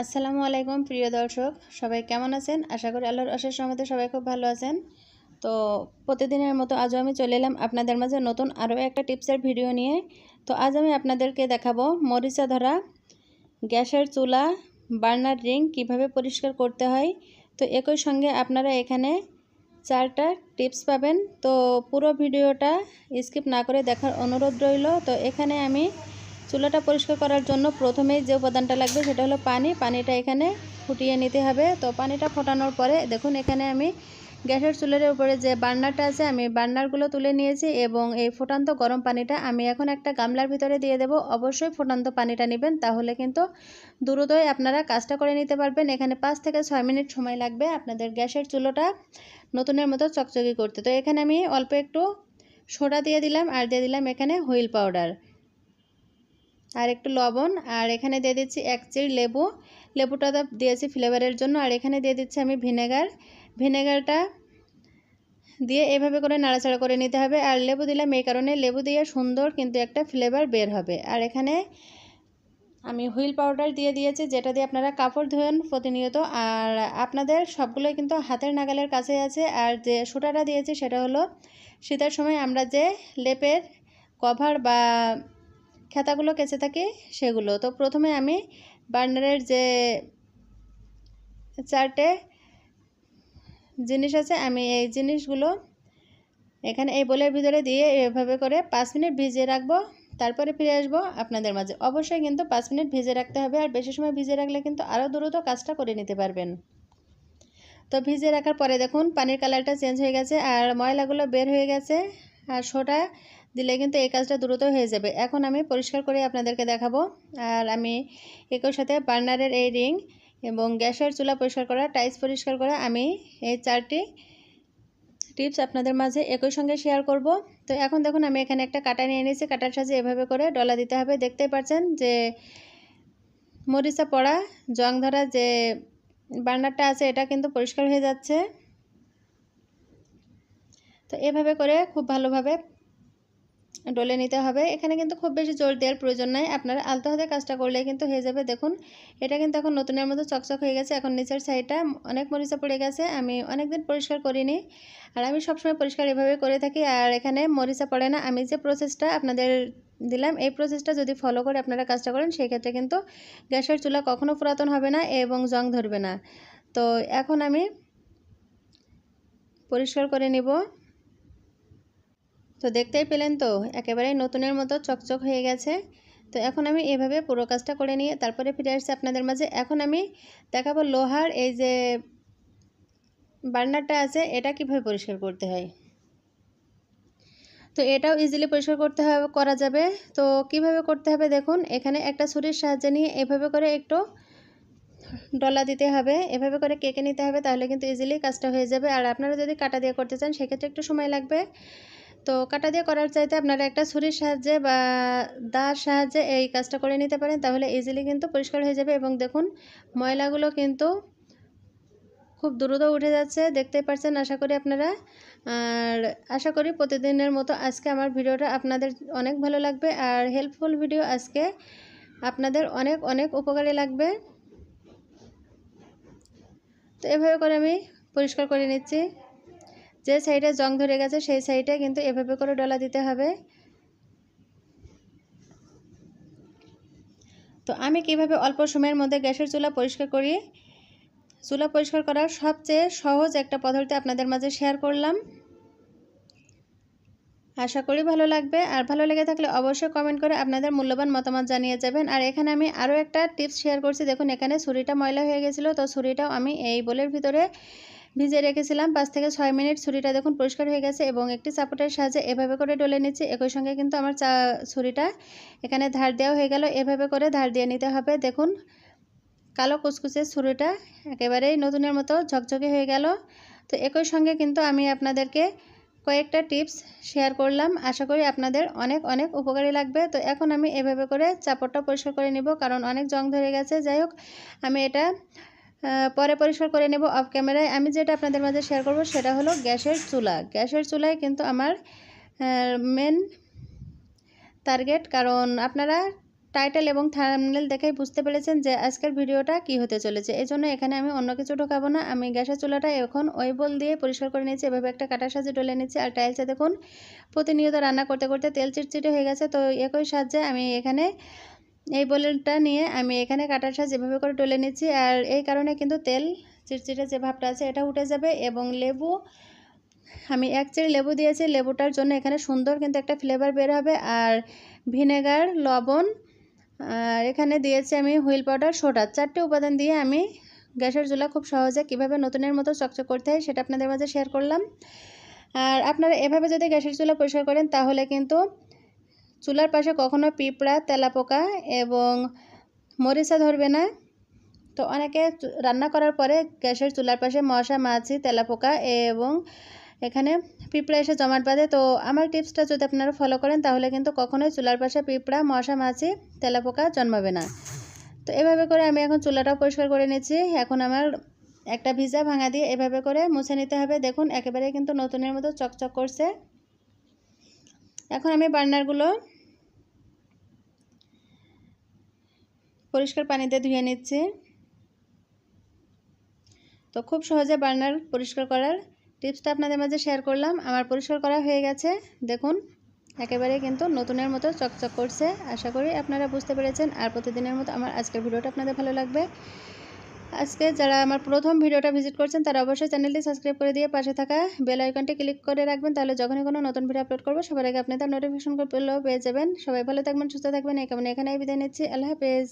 আসসালামু আলাইকুম, প্রিয় দর্শক। সবাই কেমন আছেন? আশা করি আল্লাহর অশেষ রহমতে সবাই খুব ভালো আছেন। তো প্রতিদিনের মতো আজও আমি চলে এলাম আপনাদের মাঝে নতুন আরও একটা টিপসের ভিডিও নিয়ে। তো আজ আমি আপনাদেরকে দেখাবো মরিচা ধরা, গ্যাসের চুলা, বার্নার রিং কীভাবে পরিষ্কার করতে হয়। তো একই সঙ্গে আপনারা এখানে চারটা টিপস পাবেন। তো পুরো ভিডিওটা স্কিপ না করে দেখার অনুরোধ রইল। তো এখানে আমি চুলাটা পরিষ্কার করার জন্য প্রথমেই যে উপাদানটা লাগবে সেটা হলো পানি। পানিটা এখানে ফুটিয়ে নিতে হবে। তো পানিটা ফোটানোর পরে দেখুন, এখানে আমি গ্যাসের চুলের উপরে যে বার্নারটা আছে, আমি বার্নারগুলো তুলে নিয়েছি এবং এই ফোটান্ত গরম পানিটা আমি এখন একটা গামলার ভিতরে দিয়ে দেব। অবশ্যই ফোটান্ত পানিটা নেবেন, তাহলে কিন্তু দ্রুতই আপনারা কাজটা করে নিতে পারবেন। এখানে পাঁচ থেকে ছয় মিনিট সময় লাগবে আপনাদের গ্যাসের চুলোটা নতুনের মতো চকচকি করতে। তো এখানে আমি অল্প একটু সোডা দিয়ে দিলাম, আর দিয়ে দিলাম এখানে হুইল পাউডার। আর একটু লবণ, আর এখানে দিয়ে দিচ্ছি এক চিড় লেবু। লেবুটা দিয়েছি ফ্লেভারের জন্য, আর এখানে দিয়ে দিচ্ছি আমি ভিনেগার। ভিনেগারটা দিয়ে এভাবে করে নাড়াচাড়া করে নিতে হবে, আর লেবু দিলাম এই কারণে লেবু দিয়ে সুন্দর কিন্তু একটা ফ্লেভার বের হবে। আর এখানে আমি হুইল পাউডার দিয়ে দিয়েছি, যেটা দিয়ে আপনারা কাপড় ধোয়েন প্রতিনিয়ত। আর আপনাদের সবগুলোই কিন্তু হাতের নাগালের কাছে আছে, আর যে সুটাটা দিয়েছি সেটা হলো শীতের সময় আমরা যে লেপের কভার বা খেতাগুলো কেচে থাকি সেগুলো। তো প্রথমে আমি বার্নারের যে চারটে জিনিস আছে, আমি এই জিনিসগুলো এখানে এই বোলের ভিতরে দিয়ে এভাবে করে পাঁচ মিনিট ভিজিয়ে রাখব। তারপরে ফিরে আসব আপনাদের মাঝে। অবশ্যই কিন্তু পাঁচ মিনিট ভিজে রাখতে হবে, আর বেশি সময় ভিজে রাখলে কিন্তু আরও দ্রুত কাজটা করে নিতে পারবেন। তো ভিজে রাখার পরে দেখুন, পানির কালারটা চেঞ্জ হয়ে গেছে, আর ময়লাগুলো বের হয়ে গেছে। আর সোটা দিলে কিন্তু এই কাজটা দ্রুত হয়ে যাবে। এখন আমি পরিষ্কার করে আপনাদেরকে দেখাবো। আর আমি একই সাথে বার্নারের এই রিং এবং গ্যাসের চুলা পরিষ্কার করা টাইস পরিষ্কার করা, আমি এই চারটি টিপস আপনাদের মাঝে একই সঙ্গে শেয়ার করব। তো এখন দেখুন, আমি এখানে একটা কাটা নিয়ে নিয়েছি। কাটার সাথে এভাবে করে ডলা দিতে হবে। দেখতেই পাচ্ছেন যে মরিচা পড়া, জং ধরা যে বার্নারটা আছে, এটা কিন্তু পরিষ্কার হয়ে যাচ্ছে। তো এভাবে করে খুব ভালোভাবে ডলে নিতে হবে। এখানে কিন্তু খুব বেশি জোর দেওয়ার প্রয়োজন নাই। আপনারা আলতো হাতে কাজটা করলে কিন্তু হয়ে যাবে। দেখুন, এটা কিন্তু এখন নতুনের মতো চকচক হয়ে গেছে। এখন নিচের সাইডটা অনেক মরিচা পড়ে গেছে। আমি অনেক দিন পরিষ্কার করিনি আর আমি সবসময় পরিষ্কার এভাবে করে থাকি। আর এখানে মরিচা পড়ে না। আমি যে প্রসেসটা আপনাদের দিলাম, এই প্রসেসটা যদি ফলো করে আপনারা কাজটা করেন সেই ক্ষেত্রে কিন্তু গ্যাসের চুলা কখনো পুরাতন হবে না এবং জং ধরবে না। তো এখন আমি পরিষ্কার করে নিব। তো দেখতেই পেলেন তো একেবারে নতুনের মতো চকচক হয়ে গেছে। তো এখন আমি এভাবে পুরো কাজটা করে নিয়ে তারপরে ফিরে আসছি আপনাদের মাঝে। এখন আমি দেখাবো লোহার এই যে বার্নারটা আছে, এটা কীভাবে পরিষ্কার করতে হয়। তো এটাও ইজিলি পরিষ্কার করতে হবে, করা যাবে। তো কীভাবে করতে হবে দেখুন, এখানে একটা ছুরির সাহায্যে নিয়ে এভাবে করে একটু ডলা দিতে হবে। এভাবে করে কেকে নিতে হবে, তাহলে কিন্তু ইজিলি কাজটা হয়ে যাবে। আর আপনারা যদি কাটা দিয়ে করতে চান, সেক্ষেত্রে একটু সময় লাগবে। তো কাটা দিয়ে করার চাইতে আপনারা একটা ছুরির সাহায্যে বা দার সাহায্যে এই কাজটা করে নিতে পারেন। তাহলে ইজিলি কিন্তু পরিষ্কার হয়ে যাবে এবং দেখুন, ময়লাগুলো কিন্তু খুব দ্রুত উঠে যাচ্ছে। দেখতে পাচ্ছেন আশা করি আপনারা। আর আশা করি প্রতিদিনের মতো আজকে আমার ভিডিওটা আপনাদের অনেক ভালো লাগবে আর হেল্পফুল ভিডিও আজকে আপনাদের অনেক অনেক উপকারে লাগবে। তো এভাবে করে আমি পরিষ্কার করে নিচ্ছি। যে সাইডে জং ধরে গেছে, সেই সাইডে কিন্তু এভাবে করে ডলা দিতে হবে। তো আমি কীভাবে অল্প সময়ের মধ্যে গ্যাসের চুলা পরিষ্কার করি? চুলা পরিষ্কার করার সবচেয়ে সহজ একটা পদ্ধতি আপনাদের মাঝে শেয়ার করলাম। আশা করি ভালো লাগবে। আর ভালো লেগে থাকলে অবশ্যই কমেন্ট করে আপনাদের মূল্যবান মতামত জানিয়ে যাবেন। আর এখানে আমি আরও একটা টিপস শেয়ার করছি। দেখুন, এখানে ছুরিটা ময়লা হয়ে গেছিল, তো ছুরিটাও আমি এই বোলের ভিতরে ভিজে রেখেছিলাম। পাঁচ থেকে ছয় মিনিট ছুরিটা দেখুন পরিষ্কার হয়ে গেছে এবং একটি চাপটের সাহায্যে এভাবে করে ডলে নিচ্ছি। একই সঙ্গে কিন্তু আমার চা, ছুরিটা এখানে ধার দেওয়া হয়ে গেল। এভাবে করে ধার দিয়ে নিতে হবে। দেখুন, কালো কুচকুচে ছুরিটা একেবারেই নতুনের মতো ঝকঝকে হয়ে গেল। তো একই সঙ্গে কিন্তু আমি আপনাদেরকে কয়েকটা টিপস শেয়ার করলাম। আশা করি আপনাদের অনেক অনেক উপকারী লাগবে। তো এখন আমি এভাবে করে চাপড়টা পরিষ্কার করে নিব কারণ অনেক জং ধরে গেছে। যাই হোক, আমি এটা পরে পরিষ্কার করে নেব অফ ক্যামেরায় আমি যেটা আপনাদের মাঝে শেয়ার করব সেটা হলো গ্যাসের চুলা। গ্যাসের চুলায় কিন্তু আমার মেন টার্গেট কারণ আপনারা টাইটেল এবং থাম্বনেল দেখেই বুঝতে পেরেছেন যে আজকের ভিডিওটা কি হতে চলেছে। এই জন্য এখানে আমি অন্য কিছু ঢোকাবো না। আমি গ্যাসের চুলাটা এখন ওই বল দিয়ে পরিষ্কার করে নিয়েছি। এভাবে একটা কাটার সাহায্যে ডলে নিচ্ছি আর টাইলসে দেখুন, প্রতিনিয়ত রান্না করতে করতে তেল চিটচিটে হয়ে গেছে। তো একই সাহায্যে আমি এখানে এই বোলেলটা নিয়ে আমি এখানে কাটার সাহায্যে এভাবে করে ডলে নিচ্ছি আর এই কারণে কিন্তু তেল চিটচিটে যে ভাবটা আছে এটা উঠে যাবে এবং লেবু, আমি এক চেরি লেবু দিয়েছি। লেবুটার জন্য এখানে সুন্দর কিন্তু একটা ফ্লেভার বের হবে আর ভিনেগার, লবণ, আর এখানে দিয়েছি আমি হুইল পাউডার, সোডা। চারটে উপাদান দিয়ে আমি গ্যাসের চুলা খুব সহজে কীভাবে নতুনের মতো চকচক করতে হয় সেটা আপনাদের মাঝে শেয়ার করলাম। আর আপনারা এভাবে যদি গ্যাসের চুলা পরিষ্কার করেন তাহলে কিন্তু চুলার পাশে কখনো পিঁপড়া, তেলাপোকা এবং মরিচা ধরবে না। তো অনেকে রান্না করার পরে গ্যাসের চুলার পাশে মশা, মাছি, তেলাপোকা এবং এখানে পিঁপড়া এসে জমাট বাঁধে। তো আমার টিপসটা যদি আপনারা ফলো করেন, তাহলে কিন্তু কখনোই চুলার পাশে পিঁপড়া, মশা, মাছি, তেলাপোকা জন্মাবে না। তো এভাবে করে আমি এখন চুলাটা পরিষ্কার করে নিচ্ছি এখন আমার একটা ভিজা ভাঙা দিয়ে এভাবে করে মুছে নিতে হবে। দেখুন একেবারে কিন্তু নতুনের মতো চকচক করছে। এখন আমি বার্নারগুলো পরিষ্কার পানিতে ধুয়ে নিচ্ছি। তো খুব সহজে বার্নার পরিষ্কার করার টিপসটা আপনাদের মাঝে শেয়ার করলাম। আমার পরিষ্কার করা হয়ে গেছে। দেখুন, একেবারে কিন্তু নতুনের মতো চকচক করছে। আশা করি আপনারা বুঝতে পেরেছেন। আর প্রতিদিনের মতো আমার আজকের ভিডিওটা আপনাদের ভালো লাগবে। আজকে যারা আমার প্রথম ভিডিওটা ভিজিট করছেন, তারা অবশ্যই চ্যানেলটি সাবস্ক্রাইব করে দিয়ে পাশে থাকা বেল আইকনটি ক্লিক করে রাখবেন, তাহলে যখনই কোনো নতুন ভিডিও আপলোড করব, সবার আগে আপনি তার নোটিফিকেশন পেয়ে যাবেন। সবাই ভালো থাকবেন, সুস্থ থাকবেন, এই কারণে এখানে বিদায় নিচ্ছি। আল্লাহ হাফেজ।